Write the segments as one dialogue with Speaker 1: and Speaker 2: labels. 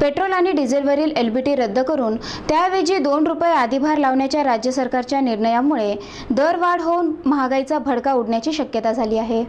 Speaker 1: Petrol आणि डिझेलवरील LBT रद्द करून त्याऐवजी दोन रुपये आधीभार लावण्याच्या राज्य सरकारच्या निर्णयामुळे दरवाढ होऊन महागाईचा भडका उडण्याची शक्यता झाली आहे.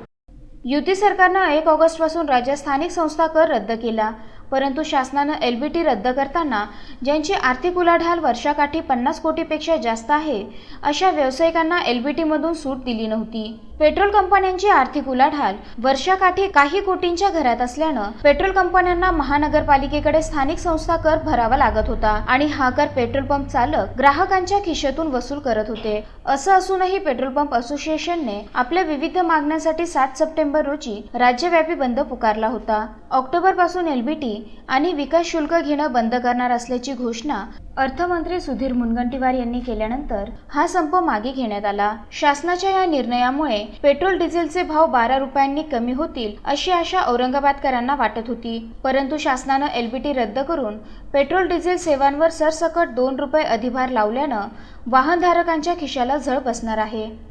Speaker 1: युती सरकारनं एक ऑगस्टपासून राज्यात स्थानिक संस्था कर रद्द केला. परंतु शासनानं एल बी टी रद्द करताना ज्यांची आर्थिक उलाढाल वर्षाकाठी पन्नास कोटीपेक्षा जास्त आहे अशा व्यावसायिकांना एल बी टीमधून सूट दिली नव्हती. पेट्रोल कंपन्यांची आर्थिक उलाढाल वर्षाकाठी काही कोटींच्या घरात असल्यानं पेट्रोल कंपन्यांना महानगरपालिकेकडे स्थानिक संस्था कर भरावा लागत होता आणि हा कर पेट्रोल पंप चालक ग्राहकांच्या खिशातून वसूल करत होते. असं असूनही पेट्रोल पंप असोसिएशनने आपल्या विविध मागण्यांसाठी सात सप्टेंबर रोजी राज्यव्यापी बंद पुकारला होता. ऑक्टोबरपासून एलबीटी आणि विकास शुल्क घेणं बंद करणार असल्याची घोषणा अर्थमंत्री सुधीर मुनगंटीवार यांनी केल्यानंतर हा संप मागे घेण्यात आला. शासनाच्या या निर्णयामुळे पेट्रोल डिझेलचे भाव बारा रुपयांनी कमी होतील अशी आशा औरंगाबादकरांना वाटत होती. परंतु शासनानं एलबीटी रद्द करून पेट्रोल डिझेल सेवांवर सरसकट दोन रुपये अधिभार लावल्यानं वाहनधारकांच्या खिशाला झळ बसणार आहे.